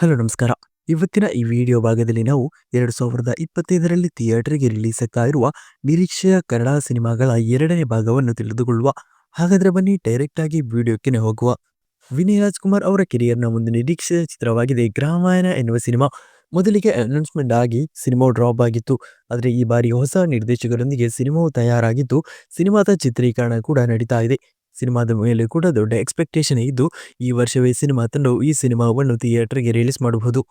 Hello, ನಮಸ್ಕಾರ. ಇವತ್ತಿನ ಈ ವಿಡಿಯೋ ಭಾಗದಲ್ಲಿ ನಾವು ಎರಡು ಸಾವಿರದ ಇಪ್ಪತ್ತೈದರಲ್ಲಿ ಥಿಯೇಟರ್ಗೆ ರಿಲೀಸ್ ಆಗ್ತಾ ಇರುವ ನಿರೀಕ್ಷೆಯ ಕನ್ನಡ ಸಿನಿಮಾಗಳ ಎರಡನೇ ಭಾಗವನ್ನು ತಿಳಿದುಕೊಳ್ಳುವ. ಹಾಗಾದ್ರೆ ಬನ್ನಿ ಡೈರೆಕ್ಟ್ ಆಗಿ ವಿಡಿಯೋಕ್ಕೆ ಹೋಗುವ. ವಿನಯ್ ರಾಜ್ಕುಮಾರ್ ಅವರ ಕೆರಿಯರ್ನ ಒಂದು ನಿರೀಕ್ಷೆಯ ಚಿತ್ರವಾಗಿದೆ ಗ್ರಾಮಾಯಣ ಎನ್ನುವ ಸಿನಿಮಾ. ಮೊದಲಿಗೆ ಅನೌನ್ಸ್ಮೆಂಟ್ ಆಗಿ ಸಿನಿಮಾ ಡ್ರಾಪ್ ಆಗಿತ್ತು. ಆದರೆ ಈ ಬಾರಿ ಹೊಸ ನಿರ್ದೇಶಕರೊಂದಿಗೆ ಸಿನಿಮಾವು ತಯಾರಾಗಿದ್ದು, ಸಿನಿಮಾದ ಚಿತ್ರೀಕರಣ ಕೂಡ ನಡೀತಾ ಇದೆ. ಸಿನಿಮಾದ ಮೇಲೆ ಕೂಡ ದೊಡ್ಡ ಎಕ್ಸ್ಪೆಕ್ಟೇಷನ್ ಇದ್ದು, ಈ ವರ್ಷವೇ ಸಿನಿಮಾ ತಂಡವು ಈ ಸಿನಿಮಾವನ್ನು ಥಿಯೇಟರ್ಗೆ ರಿಲೀಸ್ ಮಾಡಬಹುದು.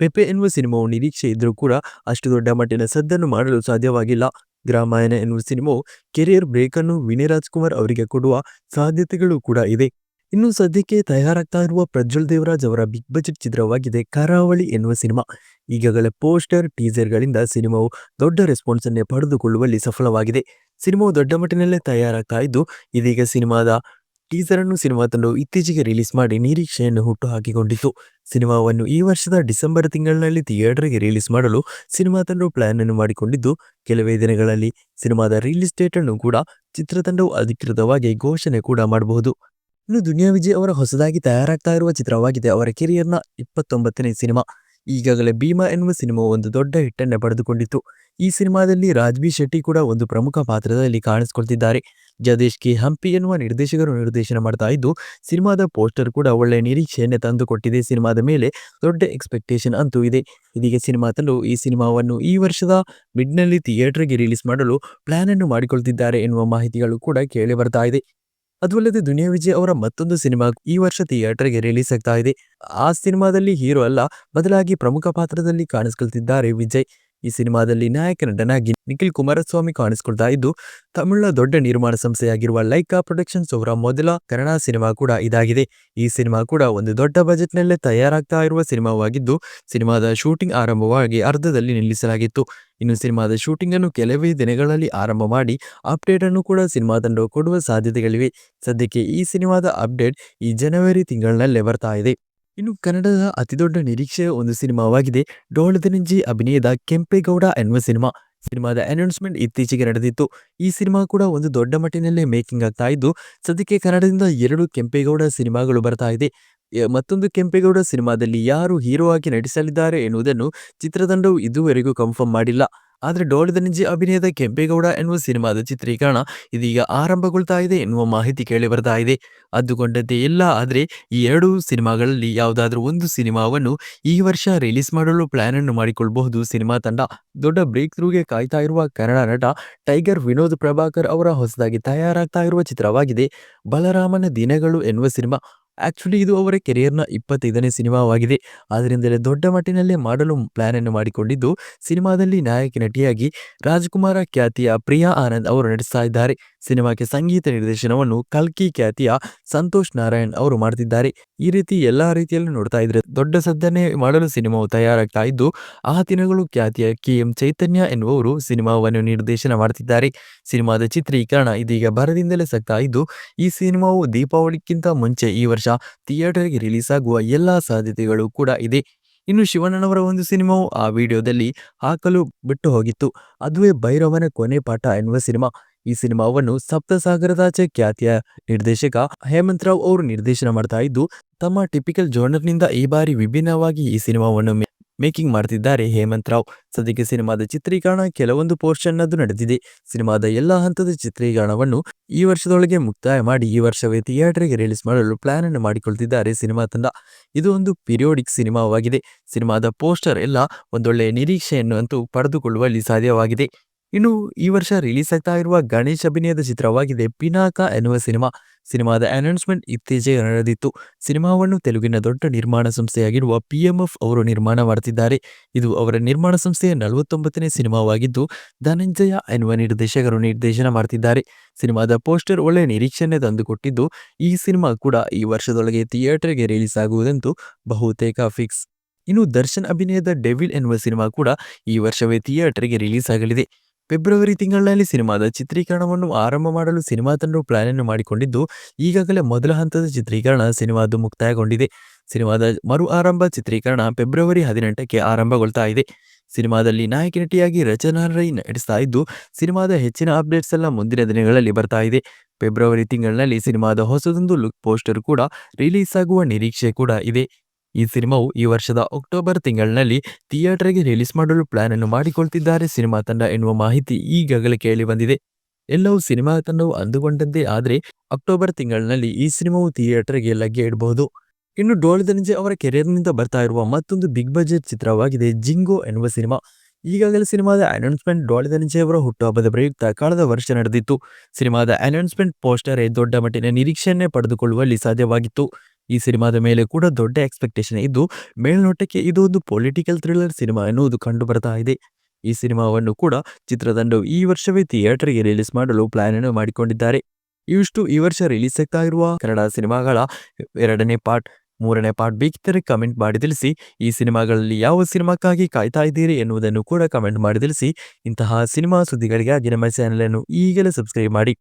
ಪೆಪೆ ಎನ್ನುವ ಸಿನಿಮಾವು ನಿರೀಕ್ಷೆ ಇದ್ದರೂ ಕೂಡ ಅಷ್ಟು ದೊಡ್ಡ ಮಟ್ಟಿನ ಸದ್ದನ್ನು ಮಾಡಲು ಸಾಧ್ಯವಾಗಿಲ್ಲ. ಗ್ರಾಮಾಯಣ ಎನ್ನುವ ಸಿನಿಮಾವು ಕೆರಿಯರ್ ಬ್ರೇಕನ್ನು ವಿನಯ್ ರಾಜ್ಕುಮಾರ್ ಅವರಿಗೆ ಕೊಡುವ ಸಾಧ್ಯತೆಗಳು ಕೂಡ ಇದೆ. ಇನ್ನು ಸದ್ಯಕ್ಕೆ ತಯಾರಾಗ್ತಾ ಇರುವ ಪ್ರಜ್ವಲ್ ದೇವರಾಜ್ ಅವರ ಬಿಗ್ ಬಜೆಟ್ ಚಿತ್ರವಾಗಿದೆ ಕರಾವಳಿ ಎನ್ನುವ ಸಿನಿಮಾ. ಈಗಾಗಲೇ ಪೋಸ್ಟರ್ ಟೀಸರ್ಗಳಿಂದ ಸಿನಿಮಾವು ದೊಡ್ಡ ರೆಸ್ಪಾನ್ಸ್ ಅನ್ನೇ ಪಡೆದುಕೊಳ್ಳುವಲ್ಲಿ ಸಫಲವಾಗಿದೆ. ಸಿನಿಮಾವು ದೊಡ್ಡ ಮಟ್ಟಿನಲ್ಲೇ ತಯಾರಾಗ್ತಾ ಇದ್ದು, ಇದೀಗ ಸಿನಿಮಾದ ಟೀಸರ್ ಅನ್ನು ಸಿನಿಮಾ ತಂಡವು ಇತ್ತೀಚೆಗೆ ರಿಲೀಸ್ ಮಾಡಿ ನಿರೀಕ್ಷೆಯನ್ನು ಹುಟ್ಟು ಹಾಕಿಕೊಂಡಿತು ಸಿನಿಮಾವನ್ನು ಈ ವರ್ಷದ ಡಿಸೆಂಬರ್ ತಿಂಗಳಿನಲ್ಲಿ ಥಿಯೇಟರ್ಗೆ ರಿಲೀಸ್ ಮಾಡಲು ಸಿನಿಮಾ ತಂಡವು ಪ್ಲಾನ್ ಅನ್ನು ಮಾಡಿಕೊಂಡಿದ್ದು, ಕೆಲವೇ ದಿನಗಳಲ್ಲಿ ಸಿನಿಮಾದ ರಿಲೀಸ್ ಡೇಟ್ ಅನ್ನು ಕೂಡ ಚಿತ್ರತಂಡವು ಅಧಿಕೃತವಾಗಿ ಘೋಷಣೆ ಕೂಡ ಮಾಡಬಹುದು. ಇನ್ನು ದುನಿಯಾ ವಿಜಯ್ ಅವರ ಹೊಸದಾಗಿ ತಯಾರಾಗ್ತಾ ಇರುವ ಚಿತ್ರವಾಗಿದೆ. ಅವರ ಕೆರಿಯರ್ನ ಇಪ್ಪತ್ತೊಂಬತ್ತನೇ ಸಿನಿಮಾ. ಈಗಾಗಲೇ ಭೀಮಾ ಎನ್ನುವ ಸಿನಿಮಾ ಒಂದು ದೊಡ್ಡ ಹಿಟ್ಟನ್ನು ಪಡೆದುಕೊಂಡಿತ್ತು. ಈ ಸಿನಿಮಾದಲ್ಲಿ ರಾಜ್ಬಿ ಶೆಟ್ಟಿ ಕೂಡ ಒಂದು ಪ್ರಮುಖ ಪಾತ್ರದಲ್ಲಿ ಕಾಣಿಸಿಕೊಳ್ತಿದ್ದಾರೆ. ಜದೇಶ್ ಕೆ. ಹಂಪಿ ಎನ್ನುವ ನಿರ್ದೇಶಕರು ನಿರ್ದೇಶನ ಮಾಡ್ತಾ ಇದ್ದು, ಸಿನಿಮಾದ ಪೋಸ್ಟರ್ ಕೂಡ ಒಳ್ಳೆಯ ನಿರೀಕ್ಷೆಯನ್ನೇ ತಂದುಕೊಟ್ಟಿದೆ. ಸಿನಿಮಾದ ಮೇಲೆ ದೊಡ್ಡ ಎಕ್ಸ್ಪೆಕ್ಟೇಷನ್ ಅಂತೂ ಇದೆ. ಇದೀಗ ಸಿನಿಮಾ ತಲು ಈ ಸಿನಿಮಾವನ್ನು ಈ ವರ್ಷದ ಮಿಡ್ನಲ್ಲಿ ಥಿಯೇಟರ್ಗೆ ರಿಲೀಸ್ ಮಾಡಲು ಪ್ಲಾನ್ ಅನ್ನು ಮಾಡಿಕೊಳ್ತಿದ್ದಾರೆ ಎನ್ನುವ ಮಾಹಿತಿಗಳು ಕೂಡ ಕೇಳಿ ಬರ್ತಾ ಇದೆ. ಅದು ಅಲ್ಲದೆ ದುನಿಯಾ ವಿಜಯ್ ಅವರ ಮತ್ತೊಂದು ಸಿನಿಮಾ ಈ ವರ್ಷ ಥಿಯೇಟರ್ಗೆ ರಿಲೀಸ್ ಆಗ್ತಾ ಇದೆ. ಆ ಸಿನಿಮಾದಲ್ಲಿ ಹೀರೋ ಅಲ್ಲ, ಬದಲಾಗಿ ಪ್ರಮುಖ ಪಾತ್ರದಲ್ಲಿ ಕಾಣಿಸ್ಕೊಳ್ತಿದ್ದಾರೆ ವಿಜಯ್. ಈ ಸಿನಿಮಾದಲ್ಲಿ ನಾಯಕ ನಟನಾಗಿ ನಿಖಿಲ್ ಕುಮಾರಸ್ವಾಮಿ ಕಾಣಿಸಿಕೊಳ್ತಾ ಇದ್ದು, ತಮಿಳಿನ ದೊಡ್ಡ ನಿರ್ಮಾಣ ಸಂಸ್ಥೆಯಾಗಿರುವ ಲೈಕಾ ಪ್ರೊಡಕ್ಷನ್ಸ್ ಅವರ ಮೊದಲ ಕನ್ನಡ ಸಿನಿಮಾ ಕೂಡ ಇದಾಗಿದೆ. ಈ ಸಿನಿಮಾ ಕೂಡ ಒಂದು ದೊಡ್ಡ ಬಜೆಟ್ನಲ್ಲೇ ತಯಾರಾಗ್ತಾ ಇರುವ ಸಿನಿಮಾವಾಗಿದ್ದು, ಸಿನಿಮಾದ ಶೂಟಿಂಗ್ ಆರಂಭವಾಗಿ ಅರ್ಧದಲ್ಲಿ ನಿಲ್ಲಿಸಲಾಗಿತ್ತು. ಇನ್ನು ಸಿನಿಮಾದ ಶೂಟಿಂಗ್ ಅನ್ನು ಕೆಲವೇ ದಿನಗಳಲ್ಲಿ ಆರಂಭ ಮಾಡಿ ಅಪ್ಡೇಟ್ ಅನ್ನು ಕೂಡ ಸಿನಿಮಾ ತಂಡ ಕೊಡುವ ಸಾಧ್ಯತೆಗಳಿವೆ. ಸದ್ಯಕ್ಕೆ ಈ ಸಿನಿಮಾದ ಅಪ್ಡೇಟ್ ಈ ಜನವರಿ ತಿಂಗಳಿನಲ್ಲೇ ಬರ್ತಾ ಇದೆ. ಇನ್ನು ಕನ್ನಡದ ಅತಿದೊಡ್ಡ ನಿರೀಕ್ಷೆಯ ಒಂದು ಸಿನಿಮಾವಾಗಿದೆ. ಡೋಳದನಂಜಿ ಅಭಿನಯದ ಕೆಂಪೇಗೌಡ ಎನ್ನುವ ಸಿನಿಮಾ. ಸಿನಿಮಾದ ಅನೌನ್ಸ್ಮೆಂಟ್ ಇತ್ತೀಚೆಗೆ ನಡೆದಿತ್ತು. ಈ ಸಿನಿಮಾ ಕೂಡ ಒಂದು ದೊಡ್ಡ ಮಟ್ಟಿನಲ್ಲೇ ಮೇಕಿಂಗ್ ಆಗ್ತಾ ಇದ್ದು, ಸದ್ಯಕ್ಕೆ ಕನ್ನಡದಿಂದ ಎರಡು ಕೆಂಪೇಗೌಡ ಸಿನಿಮಾಗಳು ಬರ್ತಾ ಇದೆ. ಮತ್ತೊಂದು ಕೆಂಪೇಗೌಡ ಸಿನಿಮಾದಲ್ಲಿ ಯಾರು ಹೀರೋ ಆಗಿ ನಟಿಸಲಿದ್ದಾರೆ ಎನ್ನುವುದನ್ನು ಚಿತ್ರತಂಡವು ಇದುವರೆಗೂ ಕನ್ಫರ್ಮ್ ಮಾಡಿಲ್ಲ. ಆದರೆ ಡೋಳದನಿಂಜಿ ಅಭಿನಯದ ಕೆಂಪೇಗೌಡ ಎನ್ನುವ ಸಿನಿಮಾದ ಚಿತ್ರೀಕರಣ ಇದೀಗ ಆರಂಭಗೊಳ್ತಾ ಇದೆ ಎನ್ನುವ ಮಾಹಿತಿ ಕೇಳಿ ಬರ್ತಾ ಇದೆ. ಅದ್ದುಕೊಂಡಂತೆ ಎಲ್ಲ ಆದರೆ ಈ ಎರಡು ಸಿನಿಮಾಗಳಲ್ಲಿ ಯಾವುದಾದ್ರೂ ಒಂದು ಸಿನಿಮಾವನ್ನು ಈ ವರ್ಷ ರಿಲೀಸ್ ಮಾಡಲು ಪ್ಲಾನ್ ಅನ್ನು ಮಾಡಿಕೊಳ್ಳಬಹುದು ಸಿನಿಮಾ ತಂಡ ದೊಡ್ಡ ಬ್ರೇಕ್ ಥ್ರೂಗೆ ಕಾಯ್ತಾ ಇರುವ ಕನ್ನಡ ನಟ ಟೈಗರ್ ವಿನೋದ್ ಪ್ರಭಾಕರ್ ಅವರ ಹೊಸದಾಗಿ ತಯಾರಾಗ್ತಾ ಇರುವ ಚಿತ್ರವಾಗಿದೆ. ಬಲರಾಮನ ದಿನಗಳು ಎನ್ನುವ ಸಿನಿಮಾ ಆಕ್ಚುಲಿ ಇದು ಅವರ ಕೆರಿಯರ್ನ ಇಪ್ಪತ್ತೈದನೇ ಸಿನಿಮಾವಾಗಿದೆ. ಆದ್ದರಿಂದಲೇ ದೊಡ್ಡ ಮಟ್ಟಿನಲ್ಲೇ ಮಾಡಲು ಪ್ಲಾನ್ ಅನ್ನು ಮಾಡಿಕೊಂಡಿದ್ದು, ಸಿನಿಮಾದಲ್ಲಿ ನಾಯಕಿ ನಟಿಯಾಗಿ ರಾಜ್ಕುಮಾರ ಖ್ಯಾತಿಯ ಪ್ರಿಯಾ ಆನಂದ್ ಅವರು ನಟಿಸ್ತಾ ಇದ್ದಾರೆ. ಸಿನಿಮಾಕ್ಕೆ ಸಂಗೀತ ನಿರ್ದೇಶನವನ್ನು ಕಲ್ಕಿ ಖ್ಯಾತಿಯ ಸಂತೋಷ್ ನಾರಾಯಣ್ ಅವರು ಮಾಡ್ತಿದ್ದಾರೆ. ಈ ರೀತಿ ಎಲ್ಲಾ ರೀತಿಯಲ್ಲೂ ನೋಡ್ತಾ ಇದ್ರೆ ದೊಡ್ಡ ಸದ್ದನ್ನೇ ಮಾಡಲು ಸಿನಿಮಾವು ತಯಾರಾಗ್ತಾ ಇದ್ದು, ಆ ದಿನಗಳು ಖ್ಯಾತಿಯ ಕೆ ಎಂ ಚೈತನ್ಯ ಎನ್ನುವರು ಸಿನಿಮಾವನ್ನು ನಿರ್ದೇಶನ ಮಾಡ್ತಿದ್ದಾರೆ. ಸಿನಿಮಾದ ಚಿತ್ರೀಕರಣ ಇದೀಗ ಭರದಿಂದಲೇ ಸಕ್ತಾ ಇದ್ದು ಈ ಸಿನಿಮಾವು ದೀಪಾವಳಿಗಿಂತ ಮುಂಚೆ ಈ ವರ್ಷ ಥಿಯೇಟರ್ಗೆ ರಿಲೀಸ್ ಆಗುವ ಎಲ್ಲಾ ಸಾಧ್ಯತೆಗಳು ಕೂಡ ಇದೆ. ಇನ್ನು ಶಿವಣ್ಣನವರ ಒಂದು ಸಿನಿಮಾವು ಆ ವಿಡಿಯೋದಲ್ಲಿ ಹಾಕಲು ಬಿಟ್ಟು ಹೋಗಿತ್ತು. ಅದುವೇ ಭೈರವನ ಕೊನೆ ಪಾಠ ಎನ್ನುವ ಸಿನಿಮಾ. ಈ ಸಿನಿಮಾವನ್ನು ಸಪ್ತಸಾಗರದಾಚೆ ಖ್ಯಾತಿಯ ನಿರ್ದೇಶಕ ಹೇಮಂತ್ ರಾವ್ ಅವರು ನಿರ್ದೇಶನ ಮಾಡ್ತಾ ಇದ್ದು, ತಮ್ಮ ಟಿಪಿಕಲ್ ಜೋನರ್ನಿಂದ ಈ ಬಾರಿ ವಿಭಿನ್ನವಾಗಿ ಈ ಸಿನಿಮಾವನ್ನು ಮೇಕಿಂಗ್ ಮಾಡ್ತಿದ್ದಾರೆ ಹೇಮಂತ್ ರಾವ್. ಸದ್ಯಕ್ಕೆ ಸಿನಿಮಾದ ಚಿತ್ರೀಕರಣ ಕೆಲವೊಂದು ಪೋರ್ಷನ್ ಅದು ನಡೆದಿದೆ. ಸಿನಿಮಾದ ಎಲ್ಲಾ ಹಂತದ ಚಿತ್ರೀಕರಣವನ್ನು ಈ ವರ್ಷದೊಳಗೆ ಮುಕ್ತಾಯ ಮಾಡಿ ಈ ವರ್ಷವೇ ಥಿಯೇಟರ್ಗೆ ರಿಲೀಸ್ ಮಾಡಲು ಪ್ಲಾನ್ ಅನ್ನು ಮಾಡಿಕೊಳ್ತಿದ್ದಾರೆ ಸಿನಿಮಾ ತಂಡ. ಇದು ಒಂದು ಪಿರಿಯೋಡಿಕ್ ಸಿನಿಮಾವಾಗಿದೆ. ಸಿನಿಮಾದ ಪೋಸ್ಟರ್ ಎಲ್ಲ ಒಂದೊಳ್ಳೆಯ ನಿರೀಕ್ಷೆಯನ್ನು ಅಂತೂ ಪಡೆದುಕೊಳ್ಳುವಲ್ಲಿ ಸಾಧ್ಯವಾಗಿದೆ. ಇನ್ನು ಈ ವರ್ಷ ರಿಲೀಸ್ ಆಗ್ತಾ ಇರುವ ಗಣೇಶ್ ಅಭಿನಯದ ಚಿತ್ರವಾಗಿದೆ. ಪಿನಾಕ ಎನ್ನುವ ಸಿನಿಮಾ, ಸಿನಿಮಾದ ಅನೌನ್ಸ್ಮೆಂಟ್ ಇತ್ತೀಚೆಗೆ ನಡೆದಿತ್ತು ಸಿನಿಮಾವನ್ನು ತೆಲುಗಿನ ದೊಡ್ಡ ನಿರ್ಮಾಣ ಸಂಸ್ಥೆಯಾಗಿರುವ ಪಿಎಂಎಫ್ ಅವರು ನಿರ್ಮಾಣ ಮಾಡುತ್ತಿದ್ದಾರೆ. ಇದು ಅವರ ನಿರ್ಮಾಣ ಸಂಸ್ಥೆಯ ನಲವತ್ತೊಂಬತ್ತನೇ ಸಿನಿಮಾವಾಗಿದ್ದು, ಧನಂಜಯ ಎನ್ನುವ ನಿರ್ದೇಶಕರು ನಿರ್ದೇಶನ ಮಾಡುತ್ತಿದ್ದಾರೆ. ಸಿನಿಮಾದ ಪೋಸ್ಟರ್ ಒಳ್ಳೆ ನಿರೀಕ್ಷೆಯನ್ನೇ ತಂದುಕೊಟ್ಟಿದ್ದು, ಈ ಸಿನಿಮಾ ಕೂಡ ಈ ವರ್ಷದೊಳಗೆ ಥಿಯೇಟರ್ಗೆ ರಿಲೀಸ್ ಆಗುವುದಂತೂ ಬಹುತೇಕ ಫಿಕ್ಸ್ ಇನ್ನು ದರ್ಶನ್ ಅಭಿನಯದ ಡೆವಿಲ್ ಎನ್ನುವ ಸಿನಿಮಾ ಕೂಡ ಈ ವರ್ಷವೇ ಥಿಯೇಟರ್ಗೆ ರಿಲೀಸ್ ಆಗಲಿದೆ. ಫೆಬ್ರವರಿ ತಿಂಗಳಲ್ಲಿ ಸಿನಿಮಾದ ಚಿತ್ರೀಕರಣವನ್ನು ಆರಂಭ ಮಾಡಲು ಸಿನಿಮಾ ತಂಡವು ಪ್ಲಾನ್ ಅನ್ನು ಮಾಡಿಕೊಂಡಿದ್ದು, ಈಗಾಗಲೇ ಮೊದಲ ಹಂತದ ಚಿತ್ರೀಕರಣ ಸಿನಿಮಾದು ಮುಕ್ತಾಯಗೊಂಡಿದೆ. ಸಿನಿಮಾದ ಮರು ಆರಂಭ ಚಿತ್ರೀಕರಣ ಫೆಬ್ರವರಿ ಹದಿನೆಂಟಕ್ಕೆ ಆರಂಭಗೊಳ್ತಾ ಇದೆ. ಸಿನಿಮಾದಲ್ಲಿ ನಾಯಕಿ ನಟಿಯಾಗಿ ರಚನಾ ರೈ ನಡೆಸ್ತಾ ಇದ್ದು, ಸಿನಿಮಾದ ಹೆಚ್ಚಿನ ಅಪ್ಡೇಟ್ಸ್ ಎಲ್ಲ ಮುಂದಿನ ದಿನಗಳಲ್ಲಿ ಬರ್ತಾ ಇದೆ. ಫೆಬ್ರವರಿ ತಿಂಗಳಿನಲ್ಲಿ ಸಿನಿಮಾದ ಹೊಸದೊಂದು ಲುಕ್ ಪೋಸ್ಟರ್ ಕೂಡ ರಿಲೀಸ್ ಆಗುವ ನಿರೀಕ್ಷೆ ಕೂಡ ಇದೆ. ಈ ಸಿನಿಮಾವು ಈ ವರ್ಷದ ಅಕ್ಟೋಬರ್ ತಿಂಗಳಿನಲ್ಲಿ ಥಿಯೇಟರ್ಗೆ ರಿಲೀಸ್ ಮಾಡಲು ಪ್ಲಾನ್ ಅನ್ನು ಮಾಡಿಕೊಳ್ತಿದ್ದಾರೆ. ಸಿನಿಮಾ ತಂಡ ಎನ್ನುವ ಮಾಹಿತಿ ಈಗಾಗಲೇ ಕೇಳಿ ಬಂದಿದೆ ಎಲ್ಲವೂ ಸಿನಿಮಾ ತಂಡವು ಅಂದುಕೊಂಡಂತೆ ಆದರೆ ಅಕ್ಟೋಬರ್ ತಿಂಗಳಿನಲ್ಲಿ ಈ ಸಿನಿಮಾವು ಥಿಯೇಟರ್ಗೆ ಲಗ್ಗೆ ಇಡಬಹುದು. ಇನ್ನು ಡೋಲ್ ಅವರ ಅವರ ಕೆರಿಯರ್ನಿಂದ ಬರ್ತಾ ಇರುವ ಮತ್ತೊಂದು ಬಿಗ್ ಬಜೆಟ್ ಚಿತ್ರವಾಗಿದೆ, ಜಿಂಗೋ ಎನ್ನುವ ಸಿನಿಮಾ. ಈಗಾಗಲೇ ಸಿನಿಮಾದ ಅನೌನ್ಸ್ಮೆಂಟ್ ಡೋಲ್ ಧನಂಜಯ ಅವರ ಹುಟ್ಟುಹಬ್ಬದ ಪ್ರಯುಕ್ತ ಕಳೆದ ವರ್ಷ ನಡೆದಿತ್ತು. ಸಿನಿಮಾದ ಅನೌನ್ಸ್ಮೆಂಟ್ ಪೋಸ್ಟರ್ ದೊಡ್ಡ ಮಟ್ಟಿನ ನಿರೀಕ್ಷೆಯನ್ನೇ ಪಡೆದುಕೊಳ್ಳುವಲ್ಲಿ ಸಾಧ್ಯವಾಗಿತ್ತು. ಈ ಸಿನಿಮಾದ ಮೇಲೆ ಕೂಡ ದೊಡ್ಡ ಎಕ್ಸ್ಪೆಕ್ಟೇಷನ್ ಇದ್ದು, ಮೇಲ್ನೋಟಕ್ಕೆ ಇದು ಒಂದು ಪೊಲಿಟಿಕಲ್ ಥ್ರಿಲ್ಲರ್ ಸಿನಿಮಾ ಎನ್ನುವುದು ಕಂಡು ಬರ್ತಾ ಇದೆ. ಈ ಸಿನಿಮಾವನ್ನು ಕೂಡ ಚಿತ್ರತಂಡವು ಈ ವರ್ಷವೇ ಥಿಯೇಟರ್ಗೆ ರಿಲೀಸ್ ಮಾಡಲು ಪ್ಲಾನ್ ಅನ್ನು ಮಾಡಿಕೊಂಡಿದ್ದಾರೆ. ಇವಿಷ್ಟು ಈ ವರ್ಷ ರಿಲೀಸ್ ಆಗ್ತಾ ಇರುವ ಕನ್ನಡ ಸಿನಿಮಾಗಳ ಎರಡನೇ ಪಾರ್ಟ್ ಮೂರನೇ ಪಾರ್ಟ್ ಬೇಕಿದ್ದರೆ ಕಮೆಂಟ್ ಮಾಡಿ ತಿಳಿಸಿ. ಈ ಸಿನಿಮಾಗಳಲ್ಲಿ ಯಾವ ಸಿನಿಮಾಕ್ಕಾಗಿ ಕಾಯ್ತಾ ಇದ್ದೀರಿ ಎನ್ನುವುದನ್ನು ಕೂಡ ಕಮೆಂಟ್ ಮಾಡಿ ತಿಳಿಸಿ. ಇಂತಹ ಸಿನಿಮಾ ಸುದ್ದಿಗಳಿಗಾಗಿ ನಮ್ಮ ಚಾನೆಲ್ ಅನ್ನು ಈಗಲೇ ಸಬ್ಸ್ಕ್ರೈಬ್ ಮಾಡಿ.